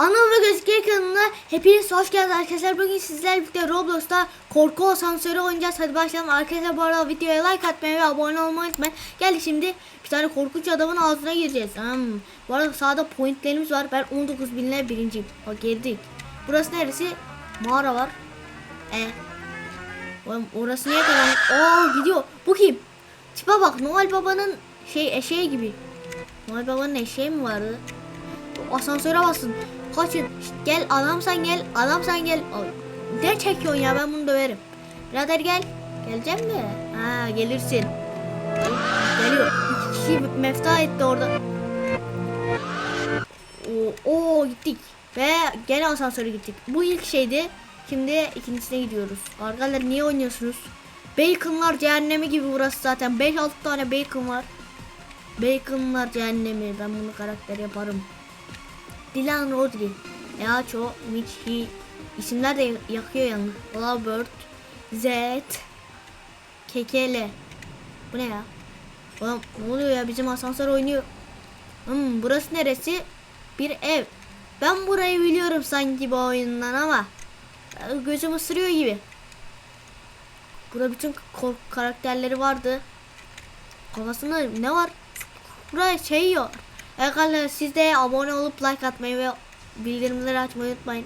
Ve Gözüküyor kanalına hepiniz hoş geldiniz arkadaşlar. Bugün sizlerle birlikte Roblox'ta korku asansörü oynayacağız. Hadi başlayalım. Arkadaşlar bu arada videoya like atmayı ve abone olmayı unutmayın. Geldik şimdi bir tane korkunç adamın ağzına gireceğiz. Hmm. Bu arada sağda pointlerimiz var. Ben 19 binle birinciyim. Bak girdik. Burası neresi? Mağara var. E. Oğlum orası niye karanlık? Oo gidiyor. Bu kim? Tipe bak Noel Baba'nın şey eşeği gibi. Noel Baba'nın eşeği mi vardı? Asansöre basın. Kaçın. Gel adam sen gel. Adam sen gel. Ne çekiyorsun ya ben bunu döverim. Birader gel. Gelecek mi? Ha gelirsin. Geliyor. İki kişi mefta etti orada. Oo, oo gittik. Ve gene asansöre gittik. Bu ilk şeydi. Şimdi ikincisine gidiyoruz. Arkadaşlar niye oynuyorsunuz? Baconlar cehennemi gibi burası zaten. 5-6 tane bacon var. Baconlar cehennemi. Ben bunu karakter yaparım. Dilan Rodri, Eacho, Michi isimler de yakıyor yalnız. Lovebird, Z, Kekele. Bu ne ya? Oğlum ne oluyor ya bizim asansör oynuyor. Hmm, burası neresi? Bir ev. Ben burayı biliyorum sanki bu oyundan ama gözüm ısırıyor gibi. Burada bütün korku karakterleri vardı. Kafasında ne var? Buraya şey yok. Arkadaşlar siz de abone olup like atmayı ve bildirimleri açmayı unutmayın.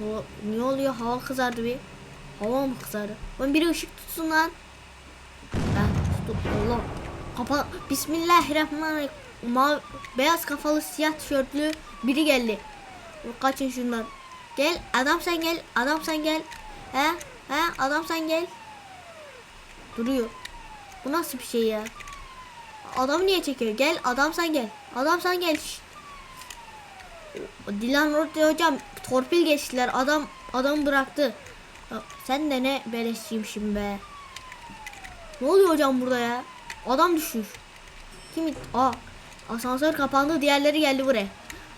O, ne oluyor? Hava kızardı bir. Hava mı kızardı? Ben biri ışık tutsun lan. Ben tuttum. Allah. Kapa. Bismillahirrahmanirrahim. Mavi, beyaz kafalı siyah tişörtlü biri geldi. Kaçın şundan. Gel adam sen gel. Adam sen gel. He? He? Adam sen gel. Duruyor. Bu nasıl bir şey ya? Adam niye çekiyor? Gel adam sen gel. Adam sen gel. Dilan Rodri hocam torpil geçtiler. Adam adam bıraktı. Sen de ne beleşçiymişsin be. Ne oluyor hocam burada ya? Adam düşmüş. Kim? Aa asansör kapandı. Diğerleri geldi buraya.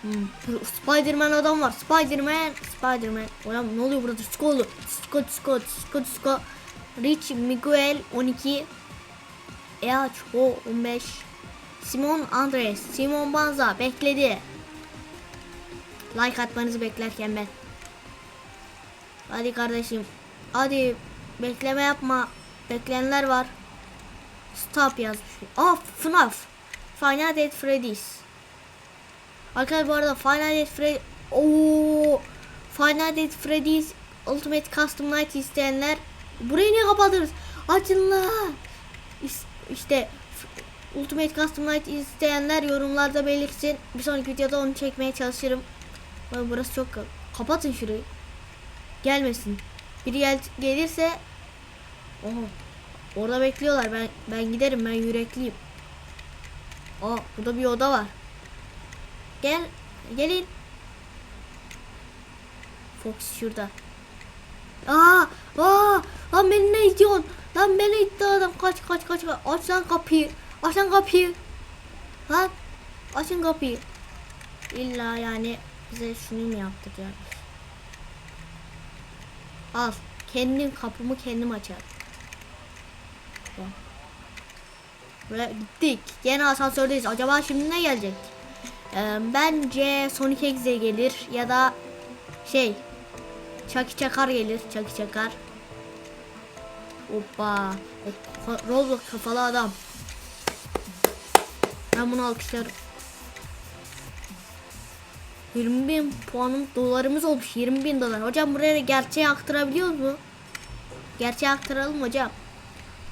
Hmm. Spiderman adam var. Spiderman, Spiderman. Hocam ne oluyor burada? Skolu. Sko, Sko, Sko, Sko. Rich Miguel 12 Eacho 15 Simon Andres Simon Banza bekledi. Like atmanızı beklerken ben. Hadi kardeşim. Hadi bekleme yapma. Bekleyenler var. Stop yazmış. Aa FNAF. Final Dead Freddy's. Arkadaşlar bu arada Final Dead Freddy Oo! Final Dead Freddy's Ultimate Custom Night isteyenler Burayı niye kapatırız? Açın lan! İs- işte Ultimate Custom Night isteyenler yorumlarda belirsin. Bir sonraki videoda onu çekmeye çalışırım. Burası çok ka- kapatın şurayı. Gelmesin. Biri gel gelirse Oha. Orada bekliyorlar. Ben ben giderim. Ben yürekliyim. Aa, burada bir oda var. Gel. Gelin. Fox şurada. Aa! Aa! Lan beni ne itiyorsun? Lan beni itti adam. Kaç kaç kaç. kaç. Aç lan kapıyı. Aç lan kapıyı. Lan. Açın kapıyı. İlla yani bize şunu mu yaptık ya? Al. Kendim kapımı kendim. Bak. Ve gittik. Gene asansördeyiz. Acaba şimdi ne gelecek? Ee, bence Sonic Exe gelir ya da şey Çaki Çakar gelir. Çaki Çakar. Hoppa. Roblox kafalı adam. Ben bunu alkışlarım. 20 bin puanım dolarımız olmuş 20 bin dolar. Hocam buraya gerçeği aktarabiliyor mu? Gerçeği aktaralım hocam.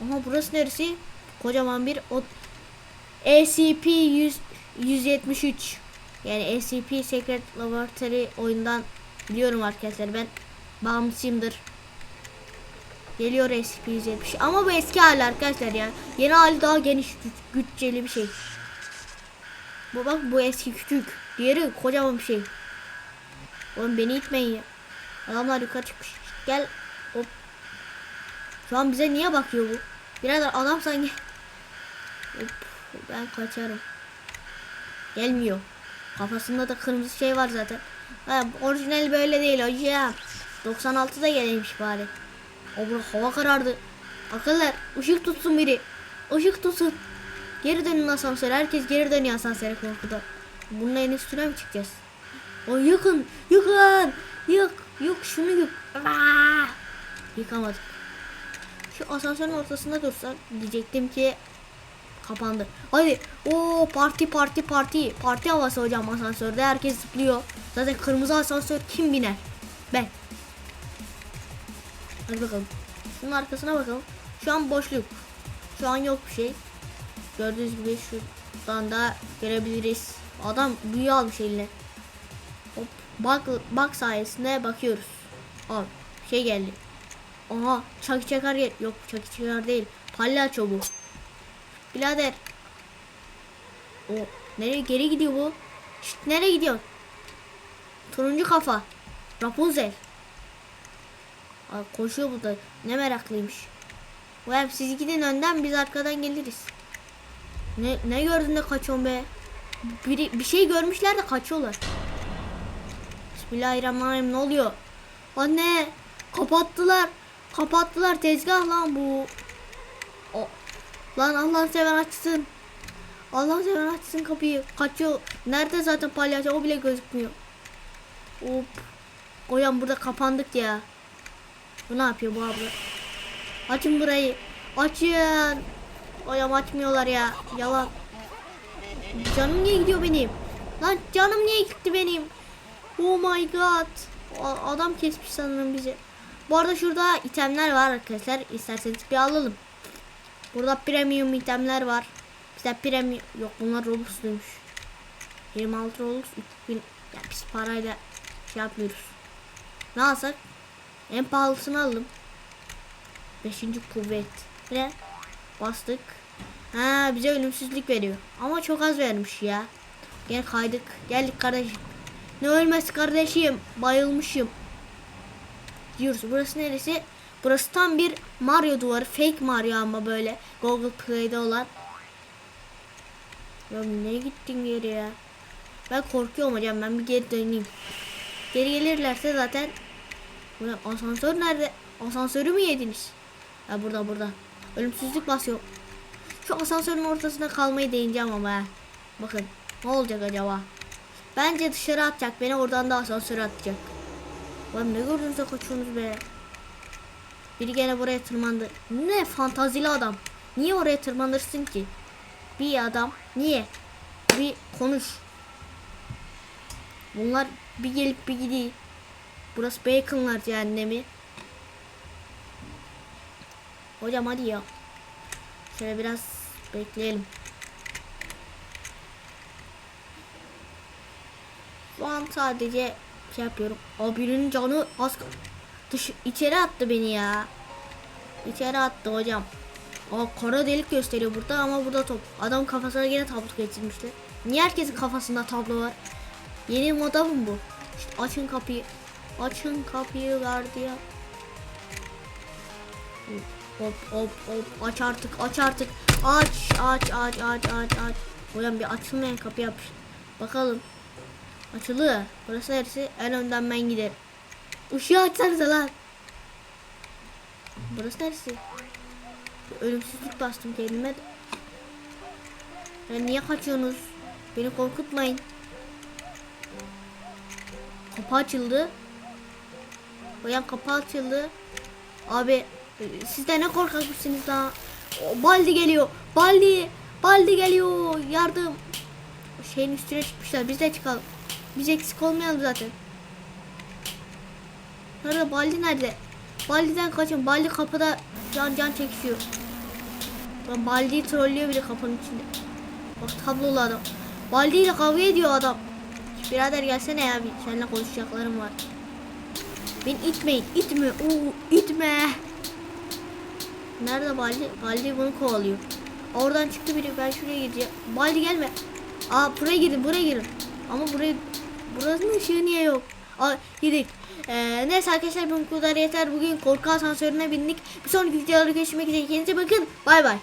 Ama burası neresi? Kocaman bir o SCP 100 173 yani SCP Secret Laboratory oyundan biliyorum arkadaşlar ben bağımlısıyımdır. Geliyor SCP-170 ama bu eski hali arkadaşlar ya. Yeni hali daha geniş güç- güççeli bir şey. Bu bak bu eski küçük. Diğeri kocaman bir şey. Oğlum beni itmeyin ya. Adamlar yukarı çıkmış. Gel. Hop. Şu an bize niye bakıyor bu? Birader adam sanki. Hop. Ben kaçarım. Gelmiyor. Kafasında da kırmızı şey var zaten. Ha, orijinal böyle değil hocam. 96'da gelmiş bari. Bu hava karardı. Akıllar ışık tutsun biri. Işık tutsun. Geri dönün asansöre. Herkes geri dönüyor asansöre korkuda. Bunun en üstüne mi çıkacağız? O yıkın, yıkın, yık, yık şunu yık. Aa! Yıkamadık. Şu asansörün ortasında dursak diyecektim ki kapandı. Hadi o parti parti parti parti havası hocam asansörde herkes zıplıyor. Zaten kırmızı asansör kim biner? Ben. Hadi bakalım. Şunun arkasına bakalım. Şu an boşluk. Şu an yok bir şey. Gördüğünüz gibi şuradan da görebiliriz. Adam büyü almış eline. Hop bak bak sayesinde bakıyoruz. Al şey geldi. Aha çaki çakar gel. Yok çaki çakar değil. Palyaço bu. Birader. O nereye geri gidiyor bu? Şşt, nereye gidiyor? Turuncu kafa. Rapunzel. Ay, koşuyor bu da. Ne meraklıymış. Bu siz gidin önden biz arkadan geliriz. Ne ne gördün de kaçıyorsun be? Biri, bir şey görmüşler de kaçıyorlar. Bismillahirrahmanirrahim ne oluyor? Anne kapattılar. Kapattılar tezgah lan bu. O, lan Allah seven açsın. Allah seven açsın kapıyı. Kaçıyor. Nerede zaten palyaço o bile gözükmüyor. Hop. Koyan burada kapandık ya. Bu ne yapıyor bu abla? Açın burayı. Açın. Oyam açmıyorlar ya. Yalan. Canım niye gidiyor benim? Lan canım niye gitti benim? Oh my god. Adam kesmiş sanırım bizi. Bu arada şurada itemler var arkadaşlar. İsterseniz bir alalım. Burada premium itemler var. Bize premium yok bunlar robux'luymuş. 26 robux 3000 ya biz parayla şey yapmıyoruz. Ne alsak? En pahalısını aldım. Beşinci kuvvet. Ne? Bastık. Ha bize ölümsüzlük veriyor. Ama çok az vermiş ya. Gel kaydık. Geldik kardeşim. Ne ölmesi kardeşim. Bayılmışım. Diyoruz. Burası neresi? Burası tam bir Mario duvarı. Fake Mario ama böyle. Google Play'de olan. Ya ne gittin geri ya? Ben korkuyorum hocam. Ben bir geri döneyim. Geri gelirlerse zaten bu ne? Asansör nerede? Asansörü mü yediniz? Ha burada burada. Ölümsüzlük basıyor. Şu asansörün ortasında kalmayı deneyeceğim ama ha. Bakın ne olacak acaba? Bence dışarı atacak beni oradan da asansöre atacak. Lan ne gördünüz de be? Biri gene buraya tırmandı. Ne fantazili adam. Niye oraya tırmanırsın ki? Bir adam. Niye? Bir konuş. Bunlar bir gelip bir gidiyor. Burası Bacon'lar cehennemi. Hocam hadi ya. Şöyle biraz bekleyelim. Şu an sadece şey yapıyorum. O birinin canı az dış içeri attı beni ya. İçeri attı hocam. O kara delik gösteriyor burada ama burada top. Adam kafasına yine tablo geçirmişti. Niye herkesin kafasında tablo var? Yeni moda mı bu? İşte açın kapıyı. Açın kapıyı gardiyan. Hop hop hop aç artık aç artık. Aç aç aç aç aç aç. Hocam bir açılmayan kapı yapmış. Bakalım. Açılı. Burası neresi? En önden ben giderim. Işığı açsanıza lan. Burası neresi? Ölümsüzlük bastım kendime. Ya niye kaçıyorsunuz? Beni korkutmayın. Kapı açıldı. Hocam kapı açıldı. Abi e, siz de ne korkakmışsınız daha. O, Baldi geliyor. Baldi. Baldi geliyor. Yardım. Şeyin üstüne çıkmışlar. Biz de çıkalım. Biz eksik olmayalım zaten. Nerede? Baldi nerede? Baldi'den kaçın. Baldi kapıda can can çekişiyor. Lan Baldi'yi trollüyor bile kapının içinde. Bak tablolu adam. Baldi ile kavga ediyor adam. Birader gelsene ya bir seninle konuşacaklarım var. Beni itmeyin. itme. Oo, itme. Nerede Baldi? Baldi bunu kovalıyor. Oradan çıktı biri. Ben şuraya gideceğim. Baldi gelme. Aa buraya girin. Buraya girin. Ama buraya burasının ışığı niye yok? Aa gidik. Ee, neyse arkadaşlar bu kadar yeter. Bugün korku asansörüne bindik. Bir sonraki videolarda görüşmek üzere. Kendinize bakın. Bay bay.